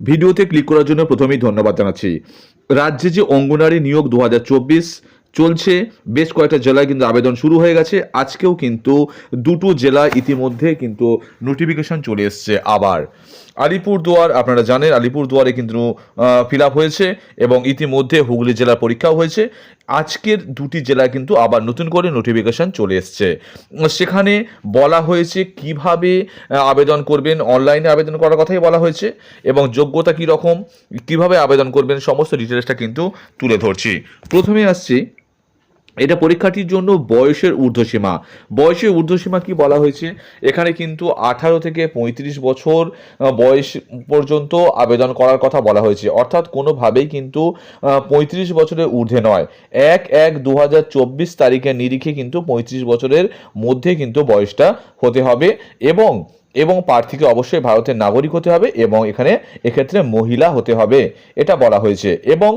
ভিডিওতে ক্লিক করার জন্য প্রথমেই ধন্যবাদ জানাচ্ছি। রাজ্যে যে অঙ্গনারী নিয়োগ দু হাজার চব্বিশ চলছে, বেশ কয়েকটা জেলায় কিন্তু আবেদন শুরু হয়ে গেছে। আজকেও কিন্তু দুটো জেলা ইতিমধ্যে কিন্তু নোটিফিকেশন চলে এসছে আবার। আলিপুরদুয়ার, আপনারা জানেন, আলিপুরদুয়ারে কিন্তু ফিল হয়েছে এবং ইতিমধ্যে হুগলি জেলার পরীক্ষাও হয়েছে। আজকের দুটি জেলায় কিন্তু আবার নতুন করে নোটিফিকেশান চলে এসছে। সেখানে বলা হয়েছে কীভাবে আবেদন করবেন অনলাইনে আবেদন করার কথাই বলা হয়েছে এবং যোগ্যতা কী রকম কীভাবে আবেদন করবেন, সমস্ত ডিটেলসটা কিন্তু তুলে ধরছি। প্রথমে আসছি এটা পরীক্ষাটির জন্য বয়সের ঊর্ধ্বসীমা। বয়সের ঊর্ধ্বসীমা কি বলা হয়েছে? এখানে কিন্তু আঠারো থেকে পঁয়ত্রিশ বছর বয়স পর্যন্ত আবেদন করার কথা বলা হয়েছে। অর্থাৎ কোনোভাবেই কিন্তু পঁয়ত্রিশ বছরের ঊর্ধ্বে নয়। এক এক দু তারিখের নিরিখে কিন্তু পঁয়ত্রিশ বছরের মধ্যে কিন্তু বয়সটা হতে হবে এবং এবং প্রার্থীকে অবশ্যই ভারতের নাগরিক হতে হবে এবং এখানে এক্ষেত্রে মহিলা হতে হবে, এটা বলা হয়েছে। এবং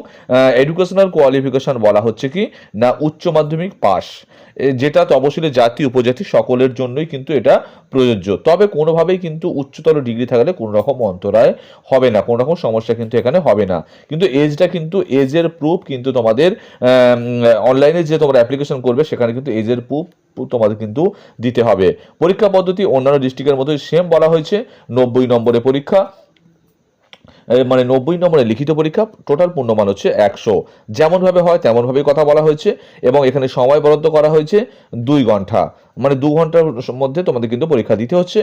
এডুকেশনাল কোয়ালিফিকেশন বলা হচ্ছে কি, না উচ্চ মাধ্যমিক পাস যেটা তপশিলি জাতি, উপজাতি, সকলের জন্যই কিন্তু এটা প্রযোজ্য। তবে কোনোভাবেই কিন্তু উচ্চতর ডিগ্রি থাকলে কোনো রকম অন্তরায় হবে না কোনো রকম সমস্যা কিন্তু এখানে হবে না। কিন্তু এজটা কিন্তু এজের প্রুফ কিন্তু তোমাদের অনলাইনে যে তোমরা অ্যাপ্লিকেশন করবে, সেখানে কিন্তু এজের প্রুফ তোমাদের কিন্তু দিতে হবে। পরীক্ষা পদ্ধতি অন্যান্য ডিস্ট্রিক্টের মধ্যে সেম বলা হয়েছে। নব্বই নম্বরে পরীক্ষা মানে নব্বই নম্বরে লিখিত পরীক্ষা টোটাল পূর্ণমান হচ্ছে একশো। যেমনভাবে হয়, তেমনভাবেই কথা বলা হয়েছে এবং এখানে সময় বরাদ্দ করা হয়েছে দুই ঘণ্টা। মানে দু ঘণ্টার মধ্যে তোমাদের কিন্তু পরীক্ষা দিতে হচ্ছে।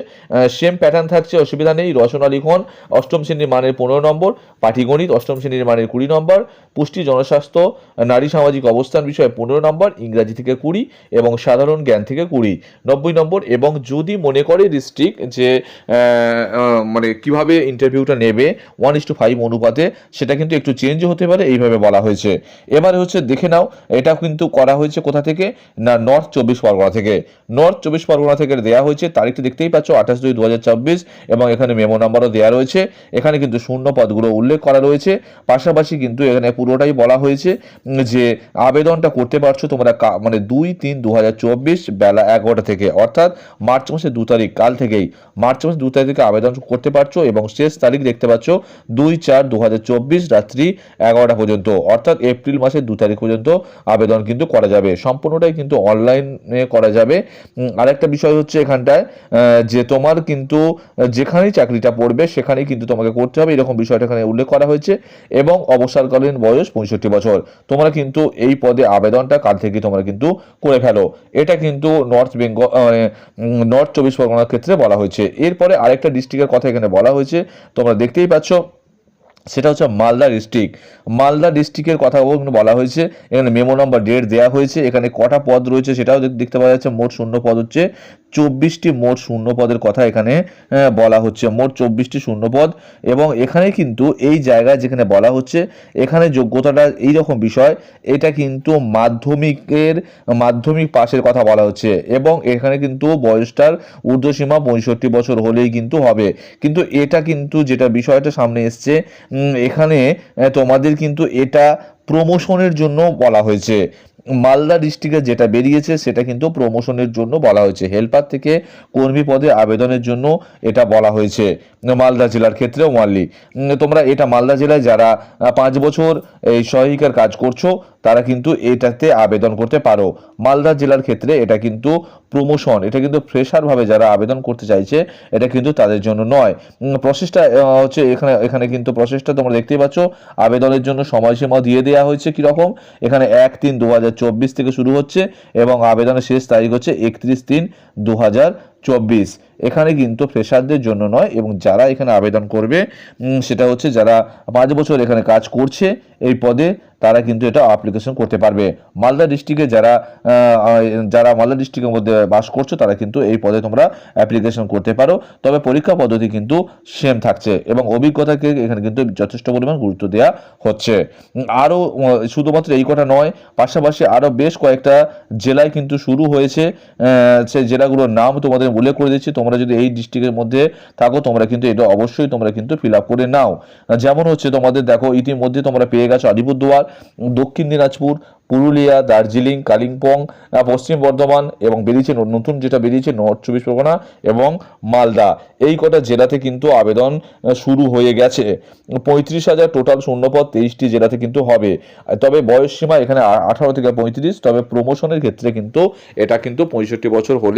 সেম প্যাটার্ন থাকছে, অসুবিধা নেই। রচনা লিখন, অষ্টম শ্রেণির মানের পনেরো নম্বর, পাটিগণিত, অষ্টম শ্রেণির মানের কুড়ি নম্বর, পুষ্টি, জনস্বাস্থ্য, নারী সামাজিক অবস্থান বিষয়ে পনেরো নম্বর, ইংরাজি থেকে কুড়ি এবং সাধারণ জ্ঞান থেকে কুড়ি, নব্বই নম্বর এবং যদি মনে করে ডিস্ট্রিক্ট যে মানে কীভাবে ইন্টারভিউটা নেবে ওয়ান ইস টু ফাইভ অনুপাতে, সেটা কিন্তু একটু চেঞ্জ হতে পারে, এইভাবে বলা হয়েছে। এবারে হচ্ছে দেখে নাও এটা কিন্তু করা হয়েছে কোথা থেকে? না নর্থ চব্বিশ পরগনা থেকে। নর্থ চব্বিশ পরগনা থেকে দেওয়া হয়েছে। তারিখটি দেখতেই পাচ্ছ, আঠাশ দুই দু এবং এখানে মেমো নাম্বারও দেওয়া রয়েছে। এখানে কিন্তু শূন্য পদগুলো উল্লেখ করা রয়েছে। পাশাপাশি কিন্তু এখানে পুরোটাই বলা হয়েছে যে আবেদনটা করতে পারছ তোমরা মানে দুই তিন দু বেলা এগারোটা থেকে। অর্থাৎ মার্চ মাসের দু তারিখ, কাল থেকেই মার্চ মাসের দু তারিখ থেকে আবেদন করতে পারছ এবং শেষ তারিখ দেখতে পাচ্ছ দুই চার দু রাত্রি এগারোটা পর্যন্ত। অর্থাৎ এপ্রিল মাসের দু তারিখ পর্যন্ত আবেদন কিন্তু করা যাবে। সম্পূর্ণটাই কিন্তু অনলাইনে করা যাবে। আরেকটা বিষয় হচ্ছে এখানটায় যে তোমার কিন্তু যেখানেই চাকরিটা পড়বে, সেখানেই কিন্তু তোমাকে করতে হবে। এরকম বিষয়টা এখানে উল্লেখ করা হয়েছে এবং অবসরকালীন বয়স পঁয়ষট্টি বছর। তোমরা কিন্তু এই পদে আবেদনটা কাল থেকে তোমরা কিন্তু করে ফেলো। এটা কিন্তু নর্থ বেঙ্গল নর্থ চব্বিশ পরগনার ক্ষেত্রে বলা হয়েছে। এরপরে আরেকটা ডিস্ট্রিক্টের কথা এখানে বলা হয়েছে। তোমরা দেখতেই পাচ্ছ সেটা হচ্ছে মালদা ডিস্ট্রিক্ট। মালদা ডিস্ট্রিক্টের কথা বলা হয়েছে। এখানে মেমো নাম্বার ডেট দেওয়া হয়েছে। এখানে কটা পদ রয়েছে সেটাও দেখতে পাওয়া যাচ্ছে। মোট শূন্য পদ হচ্ছে চব্বিশটি মোট শূন্য পদের কথা এখানে বলা হচ্ছে। মোট চব্বিশটি শূন্য পদ এবং এখানে কিন্তু এই জায়গায় যেখানে বলা হচ্ছে, এখানে যোগ্যতাটা এই রকম বিষয়, এটা কিন্তু মাধ্যমিকের, মাধ্যমিক পাশের কথা বলা হচ্ছে এবং এখানে কিন্তু বয়সটার ঊর্ধ্বসীমা পঁয়ষট্টি বছর হলেই কিন্তু হবে। কিন্তু এটা কিন্তু যেটা বিষয়টা সামনে এসছে এখানে তোমাদের কিন্তু এটা প্রমোশনের জন্য বলা হয়েছে। মালদা ডিস্ট্রিক্টে যেটা বেরিয়েছে সেটা কিন্তু প্রমোশনের জন্য বলা হয়েছে। হেল্পার থেকে কর্মী পদে আবেদনের জন্য এটা বলা হয়েছে মালদা জেলার ক্ষেত্রেও ওয়ানলি তোমরা এটা মালদা জেলায় যারা পাঁচ বছর এই সহায়িকার কাজ করছ তারা কিন্তু এটাতে আবেদন করতে পারো। মালদা জেলার ক্ষেত্রে এটা কিন্তু প্রমোশন এটা কিন্তু ফ্রেশারভাবে যারা আবেদন করতে চাইছে, এটা কিন্তু তাদের জন্য নয়। প্রসেসটা হচ্ছে এখানে এখানে কিন্তু প্রসেসটা তোমরা দেখতেই পাচ্ছ। আবেদনের জন্য সময়সীমা দিয়ে দেওয়া হয়েছে কীরকম? এখানে এক তিন দু থেকে শুরু হচ্ছে এবং আবেদনের শেষ তারিখ হচ্ছে একত্রিশ তিন দু চব্বিশ। এখানে কিন্তু ফ্রেশারদের জন্য নয় এবং যারা এখানে আবেদন করবে সেটা হচ্ছে যারা পাঁচ বছর এখানে কাজ করছে, এই পদে তারা কিন্তু এটা অ্যাপ্লিকেশন করতে পারবে। মালদা ডিস্ট্রিক্টে যারা যারা মালদা ডিস্ট্রিক্টের মধ্যে বাস করছ, তারা কিন্তু এই পদে তোমরা অ্যাপ্লিকেশন করতে পারো। তবে পরীক্ষা পদ্ধতি কিন্তু সেম থাকছে এবং অভিজ্ঞতাকে এখানে কিন্তু যথেষ্ট পরিমাণ গুরুত্ব দেওয়া হচ্ছে। আরও শুধুমাত্র এই কথা নয়, পাশাপাশি আরও বেশ কয়েকটা জেলায় কিন্তু শুরু হয়েছে সেই জেলাগুলোর নাম তোমাদের উল্লেখ করে দিচ্ছি। তোমরা যদি এই ডিস্ট্রিক্টের মধ্যে থাকো, তোমরা কিন্তু এটা অবশ্যই তোমরা কিন্তু ফিল করে নাও। যেমন হচ্ছে তোমাদের দেখো, ইতিমধ্যে তোমরা পেয়ে গেছো আলিপুরদুয়ার, দক্ষিণ দিনাজপুর, পুরুলিয়া, দার্জিলিং, কালিম্পং পশ্চিম বর্ধমান এবং বেরিয়েছে নতুন যেটা বেরিয়েছে নর্থ চব্বিশ পরগনা এবং মালদা। এই কটা জেলাতে কিন্তু আবেদন শুরু হয়ে গেছে। পঁয়ত্রিশ হাজার টোটাল শূন্যপদ তেইশটি জেলাতে কিন্তু হবে। তবে বয়স সীমা এখানে আঠারো থেকে পঁয়ত্রিশ, তবে প্রমোশনের ক্ষেত্রে কিন্তু এটা কিন্তু পঁয়ষট্টি বছর হলে